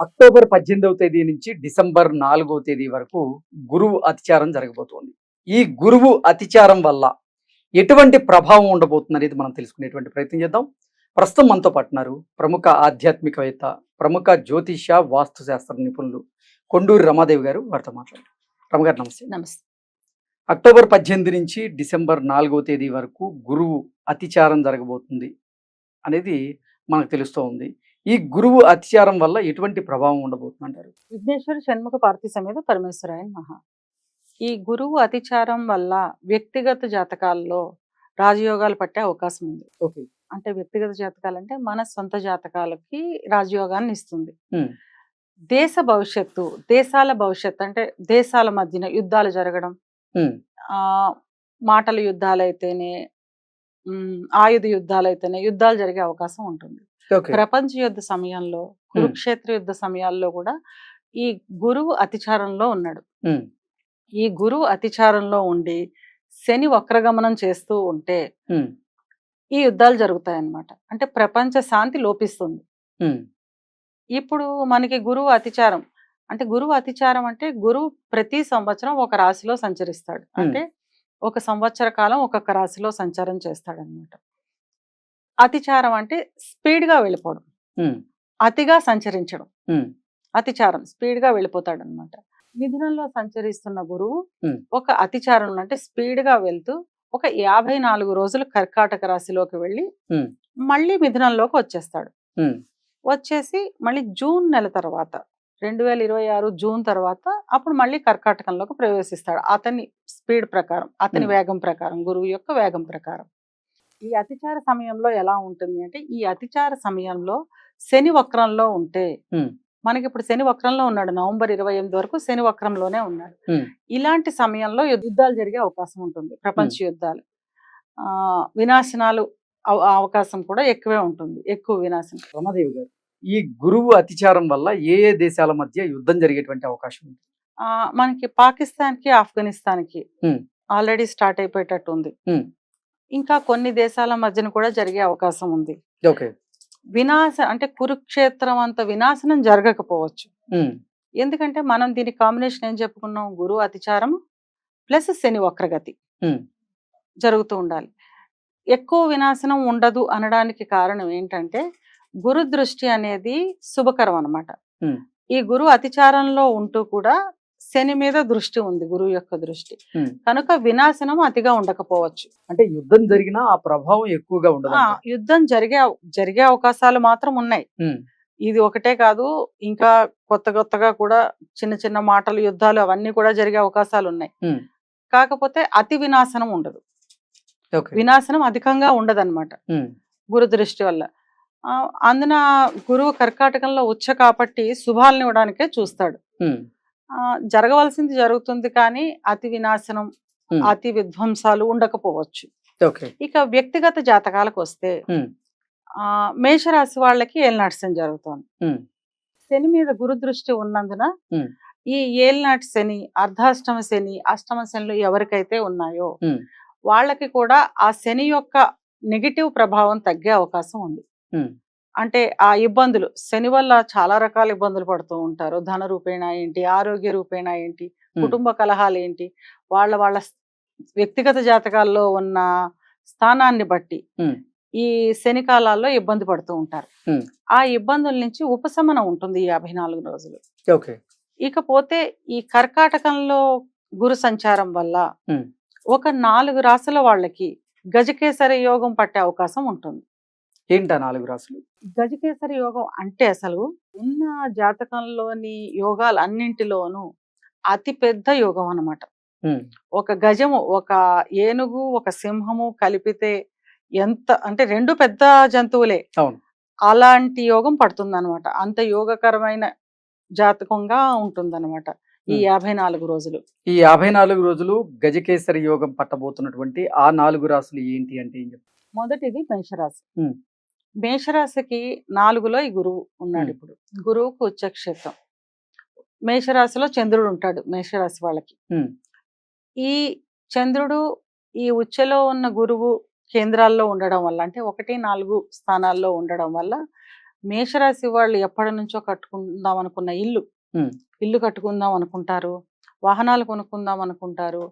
October పద్దెనిమిదవ తేదీ నుంచి డిసెంబర్ నాలుగవ తేదీ వరకు గురువు అతిచారం జరగబోతోంది. ఈ గురువు అతిచారం వల్ల ఎటువంటి ప్రభావం ఉండబోతుంది అనేది మనం తెలుసుకునేటువంటి ప్రయత్నం చేద్దాం. ప్రస్తుతం మనతో పట్టున్నారు ప్రముఖ ఆధ్యాత్మికవేత్త ప్రముఖ జ్యోతిష వాస్తు శాస్త్ర నిపుణులు కొండూరి రమాదేవి గారు వారితో మాట్లాడారు. రమగారు నమస్తే. నమస్తే. అక్టోబర్ పద్దెనిమిది నుంచి డిసెంబర్ నాలుగవ తేదీ వరకు గురువు అతిచారం జరగబోతుంది అనేది మనకు తెలుస్తూ ఉంది. ఈ గురువు అతిచారం వల్ల ఎటువంటి ప్రభావం ఉండబోతుంది అంటారు విఘ్నేశ్వర షణ్ముఖ పార్థి సమేత పరమేశ్వరాయ మహా ఈ గురువు అతిచారం వల్ల వ్యక్తిగత జాతకాల్లో రాజయోగాలు పట్టే అవకాశం ఉంది. ఓకే. అంటే వ్యక్తిగత జాతకాలు అంటే మన సొంత జాతకాలకి రాజయోగాన్ని ఇస్తుంది. దేశ భవిష్యత్తు దేశాల భవిష్యత్తు అంటే దేశాల మధ్యన యుద్ధాలు జరగడం ఆ మాటల యుద్ధాలు అయితేనే ఆయుధ యుద్ధాలు అయితేనే యుద్ధాలు జరిగే అవకాశం ఉంటుంది. ప్రపంచ యుద్ధ సమయంలో కురుక్షేత్ర యుద్ధ సమయాల్లో కూడా ఈ గురువు అతిచారంలో ఉన్నాడు. ఈ గురువు అతిచారంలో ఉండి శని వక్రగమనం చేస్తూ ఉంటే ఈ యుద్ధాలు జరుగుతాయి అన్నమాట అంటే ప్రపంచ శాంతి లోపిస్తుంది. ఇప్పుడు మనకి గురువు అతిచారం. అంటే గురువు అతిచారం అంటే గురువు ప్రతి సంవత్సరం ఒక రాశిలో సంచరిస్తాడు. అంటే ఒక సంవత్సర కాలం ఒక్కొక్క రాశిలో సంచారం చేస్తాడు అనమాట అతిచారం అంటే స్పీడ్గా వెళ్ళిపోవడం అతిగా సంచరించడం. అతిచారం స్పీడ్గా వెళ్ళిపోతాడు అనమాట మిథునంలో సంచరిస్తున్న గురువు. ఒక అతిచారం అంటే స్పీడ్గా వెళ్తూ ఒక యాభై నాలుగు రోజులు కర్కాటక రాశిలోకి వెళ్ళి. మళ్ళీ మిథునంలోకి వచ్చేస్తాడు. వచ్చేసి మళ్ళీ జూన్ నెల తర్వాత రెండు వేల ఇరవై ఆరు జూన్ తర్వాత అప్పుడు మళ్ళీ కర్కాటకంలోకి ప్రవేశిస్తాడు. అతని స్పీడ్ ప్రకారం అతని. వేగం ప్రకారం గురువు యొక్క వేగం ప్రకారం. ఈ అతిచార సమయంలో ఎలా ఉంటుంది అంటే ఈ అతిచార సమయంలో శని వక్రంలో ఉంటే. మనకి ఇప్పుడు శని వక్రంలో ఉన్నాడు. నవంబర్ ఇరవై ఎనిమిది వరకు శని వక్రంలోనే ఉన్నాడు. ఇలాంటి సమయంలో యుద్ధాలు జరిగే అవకాశం ఉంటుంది. ప్రపంచ యుద్ధాలు. ఆ వినాశనాలు అవ- అవకాశం కూడా ఎక్కువే ఉంటుంది. ఎక్కువ వినాశనం. రమాదేవి గారు ఈ గురువు అతిచారం వల్ల ఏ ఏ దేశాల మధ్య యుద్ధం జరిగేటువంటి అవకాశం ఉంది ఆ మనకి పాకిస్తాన్కి ఆఫ్ఘనిస్తాన్కి. ఆల్రెడీ స్టార్ట్ అయిపోయేటట్టు ఉంది. ఇంకా కొన్ని దేశాల మధ్యన కూడా జరిగే అవకాశం ఉంది. వినాశ అంటే కురుక్షేత్రం అంత వినాశనం జరగకపోవచ్చు. ఎందుకంటే మనం దీని కాంబినేషన్ ఏం చెప్పుకున్నాం? గురువు అతిచారం ప్లస్ శని వక్రగతి జరుగుతూ ఉండాలి. ఎక్కువ వినాశనం ఉండదు అనడానికి కారణం ఏంటంటే గురు దృష్టి అనేది శుభకరం అన్నమాట. Hmm. ఈ గురువు అతిచారంలో ఉంటూ కూడా శని మీద దృష్టి ఉంది గురువు యొక్క దృష్టి. కనుక వినాశనం అతిగా ఉండకపోవచ్చు. అంటే యుద్ధం జరిగినా ఆ ప్రభావం ఎక్కువగా ఉండదు యుద్ధం జరిగే జరిగే అవకాశాలు మాత్రం ఉన్నాయి. ఇది ఒకటే కాదు ఇంకా కొత్త కొత్తగా కూడా చిన్న చిన్న మాటలు యుద్ధాలు అవన్నీ కూడా జరిగే అవకాశాలు ఉన్నాయి. కాకపోతే అతి వినాశనం ఉండదు. వినాశనం అధికంగా ఉండదన్నమాట. ఉమ్, గురు దృష్టి వల్ల. అందున గురువు కర్కాటకంలో ఉచ్చ కాబట్టి శుభాలను ఇవ్వడానికే చూస్తాడు. జరగవలసింది జరుగుతుంది కానీ అతి వినాశనం అతి విధ్వంసాలు ఉండకపోవచ్చు. ఇక వ్యక్తిగత జాతకాలకు వస్తే ఆ, మేషరాశి వాళ్ళకి ఏలినాటి శని జరుగుతోంది. శని మీద గురు దృష్టి ఉన్నందున. ఈ ఏలినాటి శని అర్ధాష్టమ శని అష్టమ శనిలు ఎవరికైతే ఉన్నాయో. వాళ్ళకి కూడా ఆ శని యొక్క నెగిటివ్ ప్రభావం తగ్గే అవకాశం ఉంది. అంటే ఆ ఇబ్బందులు శని వల్ల చాలా రకాల ఇబ్బందులు పడుతూ ఉంటారు. ధన రూపేణా ఏంటి? ఆరోగ్య రూపేణా ఏంటి? కుటుంబ కలహాలు ఏంటి? వాళ్ళ వాళ్ళ వ్యక్తిగత జాతకాల్లో ఉన్న స్థానాన్ని బట్టి ఈ శని కాలాల్లో ఇబ్బంది పడుతూ ఉంటారు. ఆ ఇబ్బందుల నుంచి ఉపశమనం ఉంటుంది ఈ యాభై నాలుగు రోజులు. ఓకే. ఇకపోతే ఈ కర్కాటకంలో గురు సంచారం వల్ల. ఒక నాలుగు రాసుల వాళ్ళకి గజకేసరి యోగం పట్టే అవకాశం ఉంటుంది. ఏంటా నాలుగు రాసులు గజకేసరి యోగం అంటే అసలు ఉన్న జాతకంలోని యోగాలు అన్నింటిలోనూ అతి పెద్ద యోగం అన్నమాట. ఉమ్, ఒక గజము ఒక ఏనుగు ఒక సింహము కలిపితే ఎంత అంటే రెండు పెద్ద జంతువులే. అలాంటి యోగం పడుతుంది అనమాట అంత యోగకరమైన జాతకంగా ఉంటుందన్నమాట ఈ. యాభై నాలుగు రోజులు. ఈ యాభై నాలుగు రోజులు గజకేసరి యోగం పట్టబోతున్నటువంటి ఆ నాలుగు రాసులు ఏంటి అంటే మొదటిది మేషరాశి. మేషరాశికి నాలుగులో ఈ గురువు ఉన్నాడు. ఇప్పుడు. గురువుకు ఉచ్చక్షేత్రం. మేషరాశిలో చంద్రుడు ఉంటాడు మేషరాశి వాళ్ళకి. ఈ చంద్రుడు ఈ ఉచ్చలో ఉన్న గురువు కేంద్రాల్లో ఉండడం వల్ల అంటే ఒకటి నాలుగు స్థానాల్లో ఉండడం వల్ల మేషరాశి వాళ్ళు ఎప్పటి నుంచో కట్టుకుందాం అనుకున్న ఇల్లు. ఇల్లు కట్టుకుందాం అనుకుంటారు. వాహనాలు కొనుక్కుందాం అనుకుంటారు.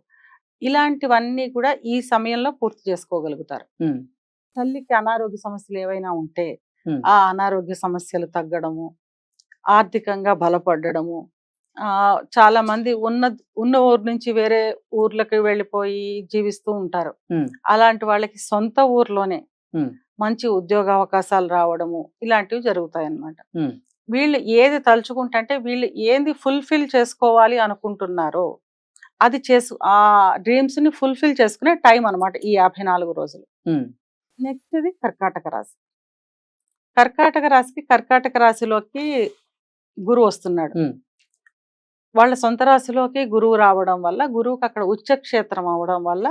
ఇలాంటివన్నీ కూడా ఈ సమయంలో పూర్తి చేసుకోగలుగుతారు. తల్లికి అనారోగ్య సమస్యలు ఏవైనా ఉంటే. ఆ అనారోగ్య సమస్యలు తగ్గడము ఆర్థికంగా బలపడడము ఆ చాలా మంది ఉన్న ఉన్న ఊరు నుంచి వేరే ఊర్లకు వెళ్ళిపోయి జీవిస్తూ ఉంటారు. అలాంటి వాళ్ళకి సొంత ఊర్లోనే. మంచి ఉద్యోగ అవకాశాలు రావడము ఇలాంటివి జరుగుతాయి అన్నమాట. వీళ్ళు ఏది తలుచుకుంటే అంటే వీళ్ళు ఏది ఫుల్ఫిల్ చేసుకోవాలి అనుకుంటున్నారో అది చేసు ఆ డ్రీమ్స్ని ఫుల్ఫిల్ చేసుకునే టైం అన్నమాట ఈ యాభై నాలుగు రోజులు ఉమ్. నెక్స్ట్ ఇది కర్కాటక రాశి కర్కాటక రాశికి కర్కాటక రాశిలోకి గురువు వస్తున్నాడు. వాళ్ళ సొంత రాశిలోకి గురువు రావడం వల్ల గురువుకి అక్కడ ఉచ్చక్షేత్రం అవడం వల్ల.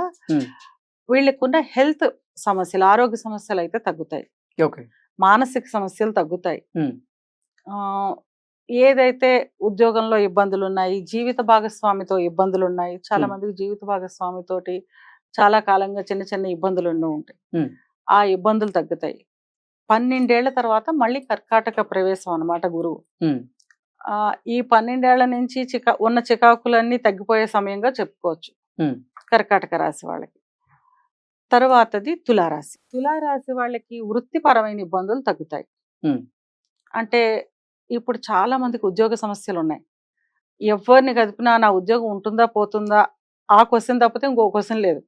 వీళ్ళకున్న హెల్త్ సమస్యలు ఆరోగ్య సమస్యలు అయితే తగ్గుతాయి మానసిక సమస్యలు తగ్గుతాయి ఏదైతే ఉద్యోగంలో ఇబ్బందులు ఉన్నాయి జీవిత భాగస్వామితో ఇబ్బందులు ఉన్నాయి చాలా. మందికి జీవిత భాగస్వామితోటి చాలా కాలంగా చిన్న చిన్న ఇబ్బందులు ఉంటాయి. ఆ ఇబ్బందులు తగ్గుతాయి. పన్నెండేళ్ళ తర్వాత మళ్ళీ కర్కాటక ప్రవేశం అన్నమాట గురువు. ఈ పన్నెండేళ్ళ నుంచి చికా ఉన్న చికాకులన్నీ తగ్గిపోయే సమయంగా చెప్పుకోవచ్చు. కర్కాటక రాశి వాళ్ళకి. తర్వాతది తులారాశి. తులారాశి వాళ్ళకి వృత్తిపరమైన ఇబ్బందులు తగ్గుతాయి. అంటే ఇప్పుడు చాలా మందికి ఉద్యోగ సమస్యలు ఉన్నాయి. ఎవరిని కదిపినా నా ఉద్యోగం ఉంటుందా పోతుందా? ఆ క్వశ్చన్ తప్పితే ఇంకో క్వశ్చన్ లేదు.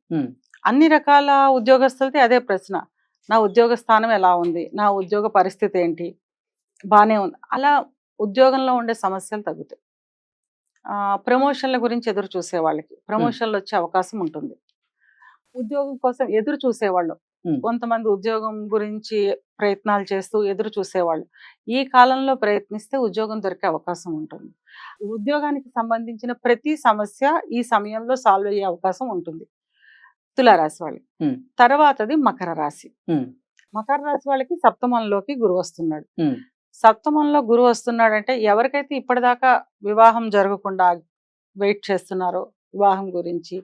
అన్ని రకాల ఉద్యోగస్తులకి అదే ప్రశ్న. నా ఉద్యోగ స్థానం ఎలా ఉంది? నా ఉద్యోగ పరిస్థితి ఏంటి? బాగానే ఉంది. అలా ఉద్యోగంలో ఉండే సమస్యలు తగ్గుతాయి. ప్రమోషన్ల గురించి ఎదురు చూసే వాళ్ళకి ప్రమోషన్లు వచ్చే అవకాశం ఉంటుంది. ఉద్యోగం కోసం ఎదురు చూసేవాళ్ళు. కొంతమంది ఉద్యోగం గురించి ప్రయత్నాలు చేస్తూ ఎదురు చూసేవాళ్ళు ఈ కాలంలో ప్రయత్నిస్తే ఉద్యోగం దొరికే అవకాశం ఉంటుంది. ఉద్యోగానికి సంబంధించిన ప్రతి సమస్య ఈ సమయంలో సాల్వ్ అయ్యే అవకాశం ఉంటుంది. తులారాశి వాళ్ళకి. తర్వాతది మకర రాశి. మకర రాశి వాళ్ళకి సప్తమంలోకి గురువు వస్తున్నాడు. సప్తమంలో గురువు వస్తున్నాడంటే ఎవరికైతే ఇప్పటిదాకా వివాహం జరగకుండా వెయిట్ చేస్తున్నారో వివాహం గురించి.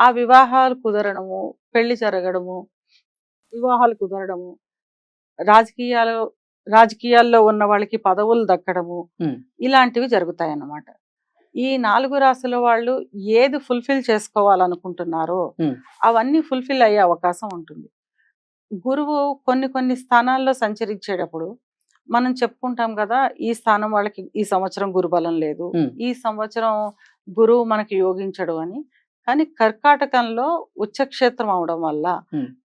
ఆ వివాహాలు కుదరడము పెళ్ళి జరగడము వివాహాలు కుదరడము రాజకీయాలు రాజకీయాల్లో ఉన్న వాళ్ళకి పదవులు దక్కడము. ఇలాంటివి జరుగుతాయి అన్నమాట ఈ నాలుగు రాశుల వాళ్ళు ఏది ఫుల్ఫిల్ చేసుకోవాలనుకుంటున్నారో. అవన్నీ ఫుల్ఫిల్ అయ్యే అవకాశం ఉంటుంది గురువు కొన్ని కొన్ని స్థానాల్లో సంచరించేటప్పుడు మనం చెప్పుకుంటాం కదా ఈ స్థానం వాళ్ళకి ఈ సంవత్సరం గురుబలం లేదు. ఈ సంవత్సరం గురువు మనకి యోగించడు అని కానీ కర్కాటకంలో ఉచ్చక్షేత్రం అవడం వల్ల.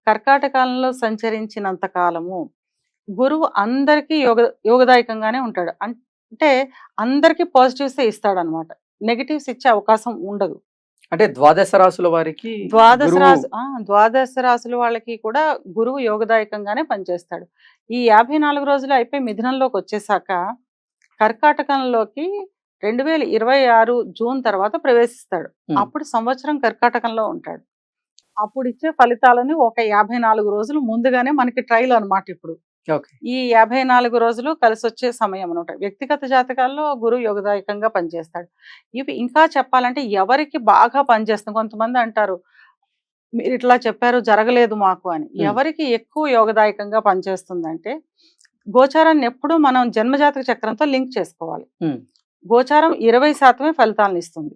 కర్కాటకంలో సంచరించినంత కాలము గురువు అందరికీ యోగ యోగదాయకంగానే ఉంటాడు అంటే అందరికీ పాజిటివ్స్ ఇస్తాడు అనమాట నెగిటివ్స్ ఇచ్చే అవకాశం ఉండదు. అంటే ద్వాదశ రాసుల వారికి ద్వాదశ రాశి ఆ, ద్వాదశ రాశుల వాళ్ళకి కూడా గురువు యోగదాయకంగానే పనిచేస్తాడు. ఈ యాభై నాలుగు రోజులు అయిపోయి మిథునంలోకి వచ్చేసాక కర్కాటకంలోకి రెండు వేల ఇరవై ఆరు జూన్ తర్వాత ప్రవేశిస్తాడు. అప్పుడు సంవత్సరం కర్కాటకంలో ఉంటాడు. అప్పుడు ఇచ్చే ఫలితాలని ఒక యాభై నాలుగు రోజులు ముందుగానే మనకి ట్రైల్ అన్నమాట ఇప్పుడు. ఈ యాభై నాలుగు రోజులు కలిసి వచ్చే సమయం అనమాట వ్యక్తిగత జాతకాల్లో గురువు యోగదాయకంగా పనిచేస్తాడు ఇవి ఇంకా చెప్పాలంటే ఎవరికి బాగా పనిచేస్తుంది కొంతమంది అంటారు మీరు ఇట్లా చెప్పారు జరగలేదు మాకు అని. ఎవరికి ఎక్కువ యోగదాయకంగా పనిచేస్తుందంటే గోచారాన్ని ఎప్పుడూ మనం జన్మజాతక చక్రంతో లింక్ చేసుకోవాలి. గోచారం ఇరవై శాతమే ఫలితాలను ఇస్తుంది.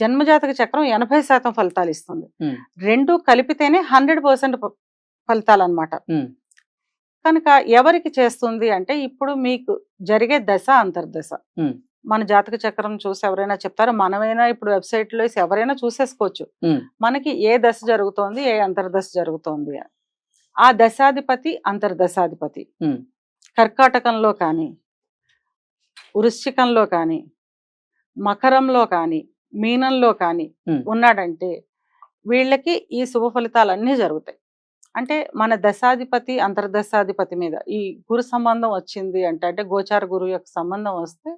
జన్మజాతక చక్రం ఎనభై శాతం ఫలితాలు ఇస్తుంది. రెండు కలిపితేనే హండ్రెడ్ పర్సెంట్ ఫలితాలు అనమాట. కనుక ఎవరికి చేస్తుంది అంటే ఇప్పుడు మీకు జరిగే దశ అంతర్దశ. మన జాతక చక్రం చూసి ఎవరైనా చెప్తారో మనమైనా ఇప్పుడు వెబ్సైట్లో ఎవరైనా చూసేసుకోవచ్చు. మనకి ఏ దశ జరుగుతోంది ఏ అంతర్దశ జరుగుతోంది అని ఆ దశాధిపతి అంతర్దశాధిపతి. కర్కాటకంలో కానీ వృశ్చికంలో కానీ మకరంలో కానీ మీనంలో కానీ. ఉన్నాడంటే వీళ్ళకి ఈ శుభ ఫలితాలన్నీ జరుగుతాయి అంటే మన దశాధిపతి అంతర్దశాధిపతి మీద ఈ గురు సంబంధం వచ్చింది అంటే అంటే గోచార గురువు యొక్క సంబంధం వస్తే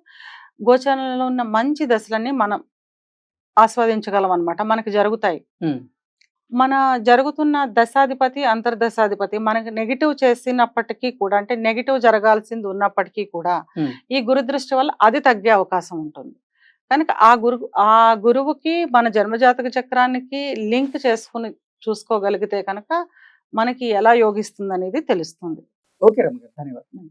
గోచారంలో ఉన్న మంచి దశలన్నీ మనం ఆస్వాదించగలం అన్నమాట మనకి జరుగుతాయి. మన జరుగుతున్న దశాధిపతి అంతర్దశాధిపతి మనకి నెగిటివ్ చేసినప్పటికీ కూడా అంటే నెగిటివ్ జరగాల్సింది ఉన్నప్పటికీ కూడా. ఈ గురుదృష్టి వల్ల అది తగ్గే అవకాశం ఉంటుంది. కనుక ఆ గురు ఆ గురువుకి మన జన్మజాతక చక్రానికి లింక్ చేసుకుని చూసుకోగలిగితే కనుక మనకి ఎలా యోగిస్తుంది అనేది తెలుస్తుంది. ఓకే గారు ధన్యవాదాలు.